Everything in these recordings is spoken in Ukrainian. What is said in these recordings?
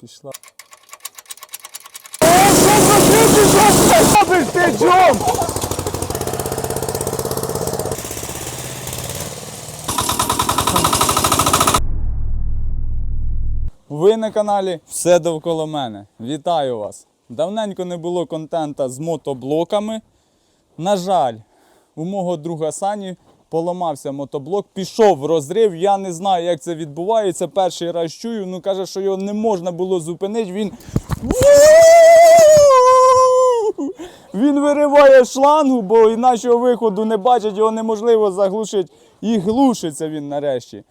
пішла. Ви на каналі Все довкола мене. Вітаю вас! Давненько не було контента з мотоблоками. На жаль, у мого друга Сані поламався мотоблок, пішов в розрив. Я не знаю, як це відбувається. Перший раз чую. Ну каже, що його не можна було зупинити. Він. Він вириває шлангу, бо іначого виходу не бачить, його неможливо заглушити. І глушиться він нарешті.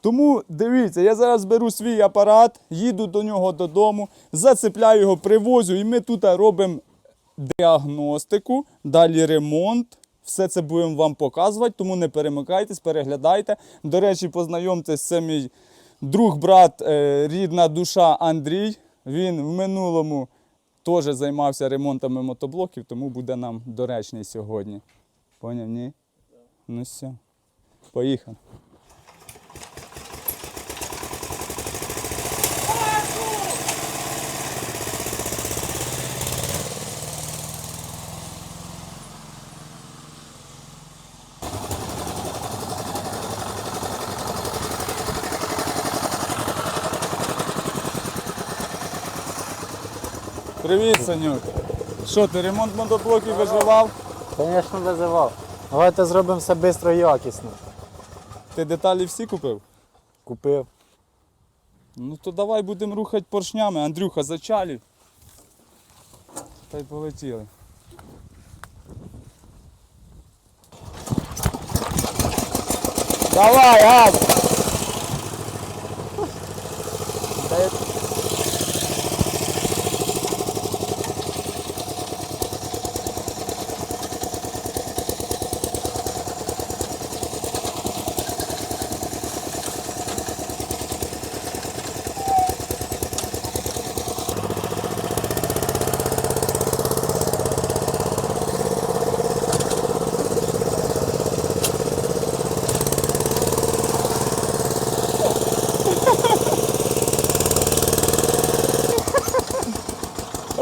Тому дивіться, я зараз беру свій апарат, їду до нього додому, зацепляю його, привозю, і ми тут робимо діагностику, далі ремонт. Все це будемо вам показувати, тому не перемикайтесь, переглядайте. До речі, познайомтесь, це мій друг, брат, е, рідна душа Андрій. Він в минулому теж займався ремонтами мотоблоків, тому буде нам доречний сьогодні. Поняв, ні? Ну все. Поїхали. Привіт, Санюк. Що, ти ремонт мотоблоків виживав? Звісно, визивав. Давайте зробимо все швидко і якісно. Ти деталі всі купив? Купив. Ну то давай будемо рухати поршнями. Андрюха, зачалюй. Та й полетіли. Давай, газ!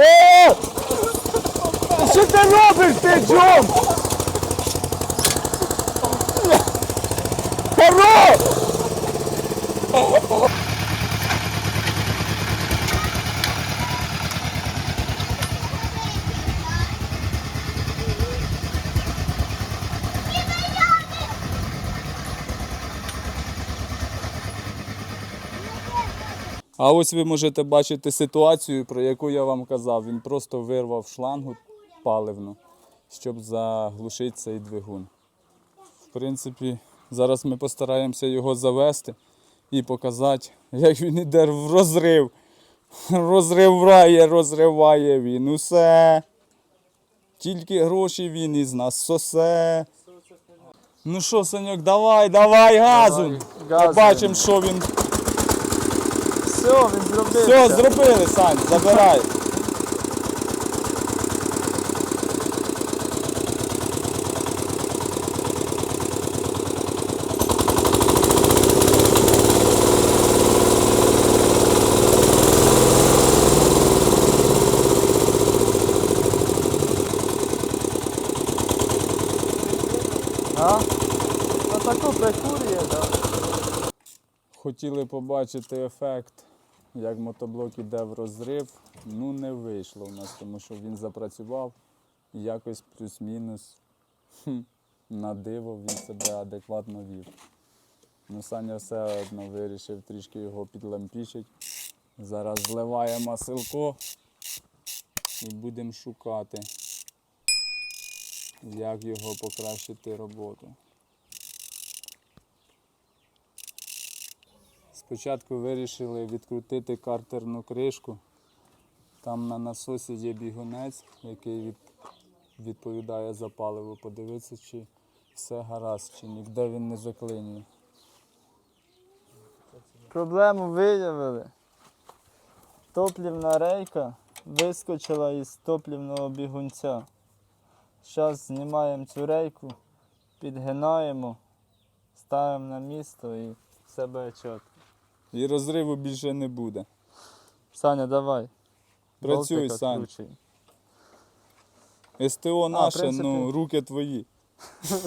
О! Що робиш ти, Хорош! А ось ви можете бачити ситуацію, про яку я вам казав. Він просто вирвав шлангу паливну, щоб заглушити цей двигун. В принципі, зараз ми постараємося його завести і показати, як він іде в розрив. Розриває, розриває він усе. Тільки гроші він із нас сосе. Ну що, Саньок, давай, давай газу. Побачимо, що він. Все, він зробив. Все, зробили, Сань, забирай. А? Ну таку прикурює, так. Хотіли побачити ефект, як мотоблок іде в розрив. Ну не вийшло в нас, тому що він запрацював і якось плюс-мінус на диво він себе адекватно вів. Ну, Саня все одно вирішив трішки його підлампічить. Зараз зливає масилко і будемо шукати, як його покращити роботу. Спочатку вирішили відкрутити картерну кришку. Там на насосі є бігунець, який від, відповідає за паливо. Подивитися, чи все гаразд, чи ніде він не заклинює. Проблему виявили. Топлівна рейка вискочила із топлівного бігунця. Зараз знімаємо цю рейку, підгинаємо, ставимо на місто і все буде чітко. І розриву більше не буде. Саня, давай. Працюй, Болтик Сань. откручуй. СТО наше, принципі- ну руки твої.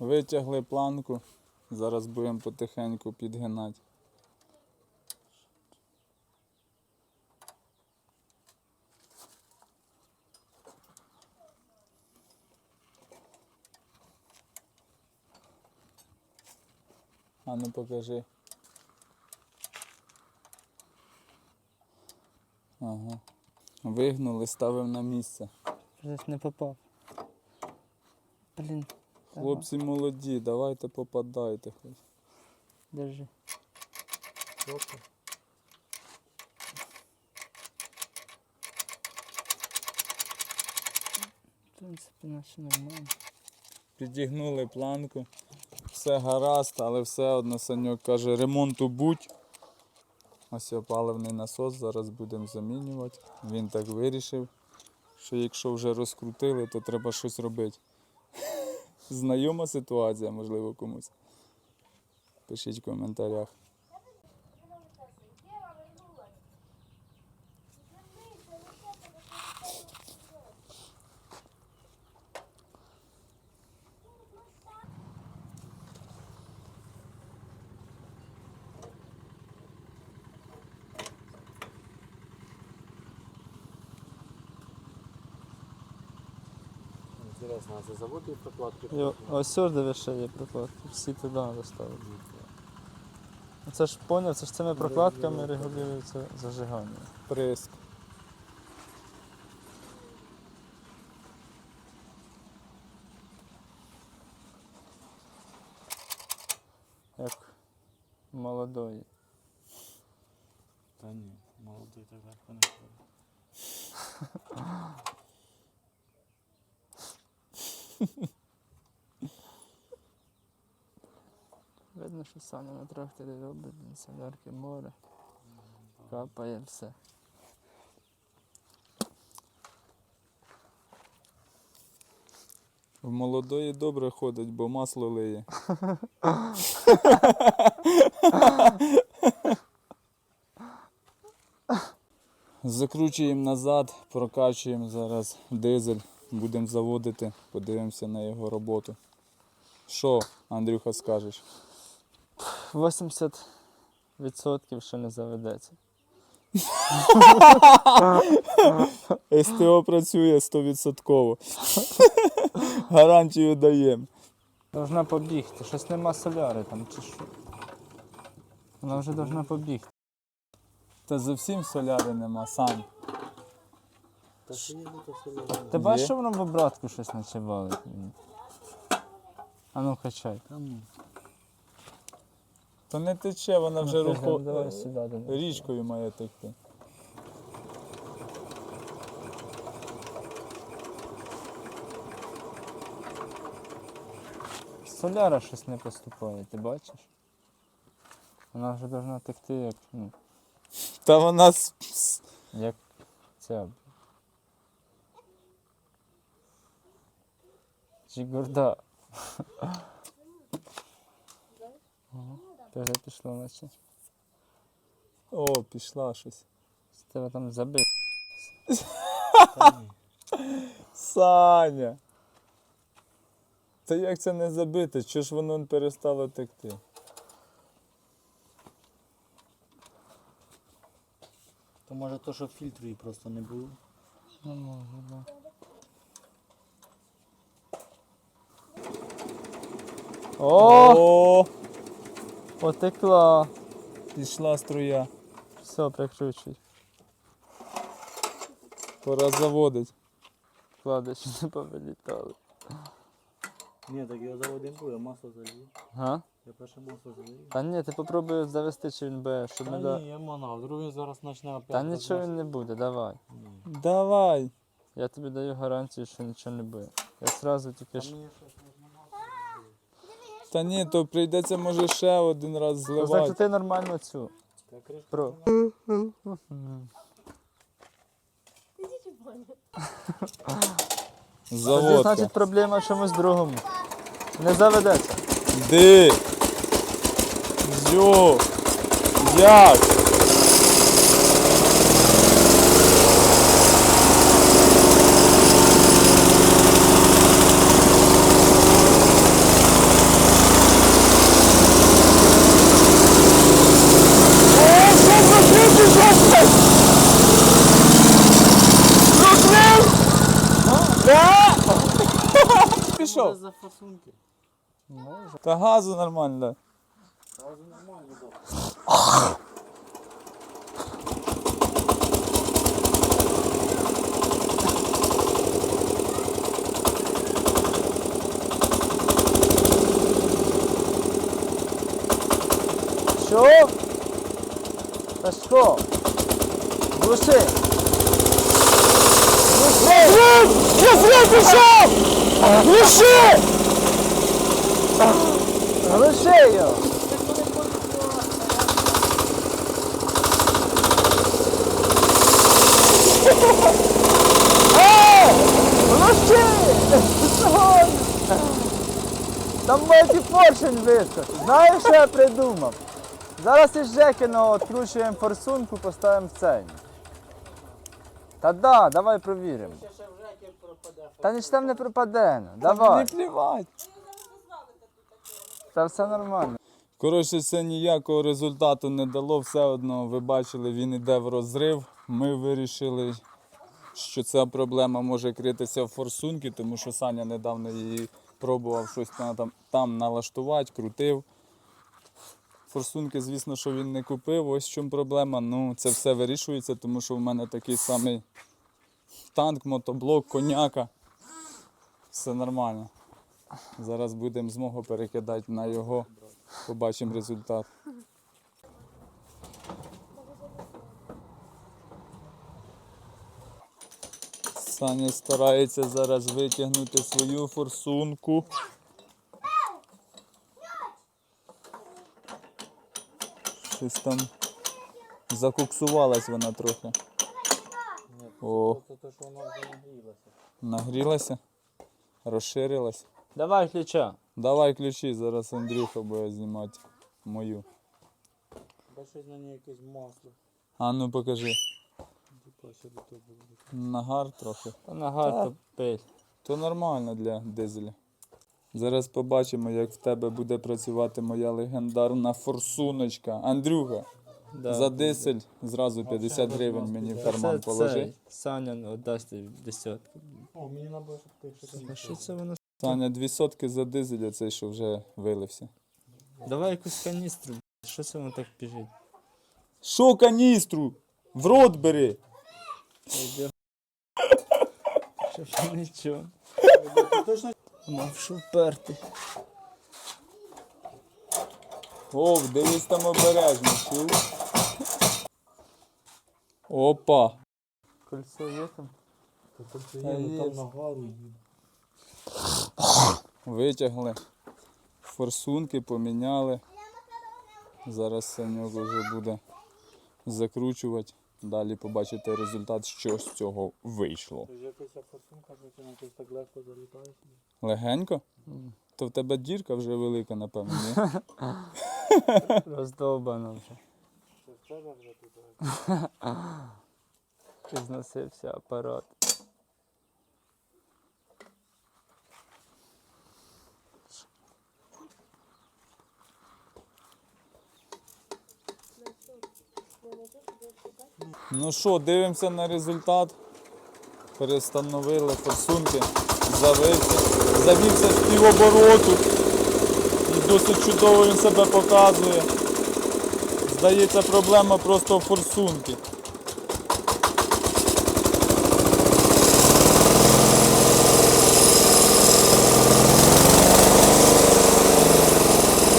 Витягли планку. Зараз будемо потихеньку підгинати. А ну покажи. Ага. Вигнули, ставимо на місце. Щось не попав. Блін. Хлопці молоді, давайте попадайте хоч. Держи. В принципі, наче нормально. Підігнули планку. Все гаразд, але все одно Саньок каже, ремонту будь. Ось опаливний насос зараз будемо замінювати. Він так вирішив, що якщо вже розкрутили, то треба щось робити. Знайома ситуація, можливо, комусь. Пишіть в коментарях. Інтересно, а це завод і прокладки? І ось сюди ще є прокладки. Всі туди треба ставити. Це ж поняв, це ж цими прокладками регулюється зажигання. Приск. Як молодої. Та ні, молодий так не ходить. Видно, що Саня на тракторі робить, солярки море. Капає все. В молодої добре ходить, бо масло лиє. Закручуємо назад, прокачуємо зараз дизель, будемо заводити, подивимося на його роботу. Що, Андрюха, скажеш? 80% ще не заведеться. СТО працює 100%. Гарантію даємо. Должна побігти. Щось нема соляри там чи що. Вона вже должна побігти. Та зовсім соляри нема, сам. Та чи ні, ну то все Ти бачиш, що воно в обратку щось наче валить? А ну качай. Там То не тече, вона вже Ну, ти рухо... Давай сюди. до річкою має текти. Соляра щось не поступає, ти бачиш? Вона вже должна текти як, ну, Та вона с- с- як ця. Ти вже пішло наче. О, пішла щось. З тебе там забив. Саня. Та як це не забити? Чого ж воно перестало текти? То може то, що фільтру її просто не було. Ну, може, да. О, О, потекла. пішла струя. Все, прикручуй. Пора заводить. Вкладачі не повилітали. Ні, так я заводим буде, масло залью. Га? Я перше масло залью. Та ні, ти попробуй завести, чи він буде, щоб Та не да... ні, я манав, другий зараз почне опять. Та нічого він не буде, давай. Ні. Давай. Я тобі даю гарантію, що нічого не буде. Я сразу тільки Та ж. мені щось Та ні, то прийдеться може ще один раз зливати. Значить ти нормально цю. Про. Заводка. значить, проблема в чомусь другому. Не заведеться. Ди. Йо. Як? О, що закрити, що Прокрив? Да? Пішов. за фасунки. Та газу нормально, да. Сразу нормально, да. Що? Та що? Глуши! Глуши! Я зря пішов! Глуши! Глуши його! Е! Глуши! Що? Там має поршень вискочить. Знаєш, що я придумав? Зараз із Жекіного відкручуємо форсунку, поставимо в цей. Та да, давай провіримо. Та ніч там не пропаде. ну, Давай. Мені плівать. Та все нормально. Коротше, це ніякого результату не дало. Все одно, ви бачили, він іде в розрив. Ми вирішили, що ця проблема може критися в форсунки, тому що Саня недавно її пробував щось на- там, там налаштувати, крутив. Форсунки, звісно, що він не купив. Ось в чому проблема. Ну, це все вирішується, тому що в мене такий самий танк, мотоблок, коняка. Все нормально. Зараз будемо змогу перекидати на його. Побачимо результат. Саня старається зараз витягнути свою форсунку. Щось там закуксувалась вона трохи. О, Це те, що вона вже нагрілася. нагрілася, розширилась. Давай ключа. Давай ключі, зараз Андрюха буде знімати мою. Бачиш на ній якесь масло. А ну покажи. Нагар трохи. Та нога Так. топить. То нормально для дизеля. Зараз побачимо, як в тебе буде працювати моя легендарна форсуночка. Андрюха, Да. за дизель зразу 50 гривень мені в карман Це положи. Саня ну, дасть тобі десятку. О, мені треба, щоб ти ще А що це воно? Саня, дві сотки за дизель, оцей, що вже вилився. Давай якусь каністру. Що це воно так біжить? Що каністру? В рот бери. Що ж нічого. Точно Мав що вперти. Ов, дивись там обережно, чув? Опа. Кольцо є там? Та це є, ну там нагару їде. Витягли. Форсунки поміняли. Зараз Саньок вже буде закручувати. Далі побачите результат, що з цього вийшло. Легенько? То в тебе дірка вже велика, напевно, ні? Роздовбано вже. Це в тебе вже тут. Зносився апарат. Ну що, дивимося на результат. Перестановили форсунки, завився, завівся з півобороту. Досить чудово він себе показує. Здається, проблема просто в форсунки.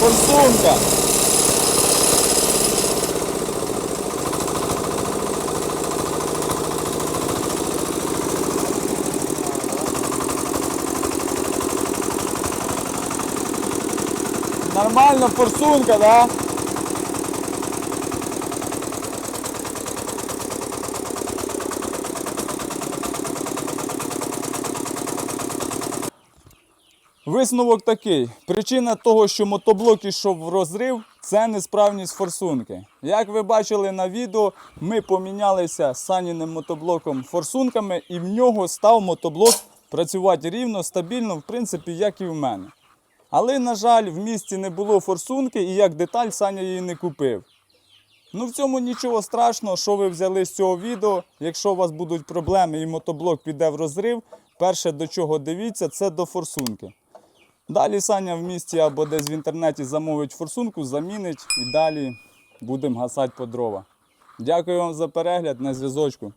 Форсунка! Нормально, форсунка, да? Висновок такий: причина того, що мотоблок ішов в розрив, це несправність форсунки. Як ви бачили на відео, ми помінялися саніним мотоблоком форсунками, і в нього став мотоблок працювати рівно, стабільно, в принципі, як і в мене. Але, на жаль, в місті не було форсунки, і як деталь Саня її не купив. Ну в цьому нічого страшного, що ви взяли з цього відео. Якщо у вас будуть проблеми і мотоблок піде в розрив, перше до чого дивіться, це до форсунки. Далі Саня в місті або десь в інтернеті замовить форсунку, замінить і далі будемо гасати по дрова. Дякую вам за перегляд на зв'язочку.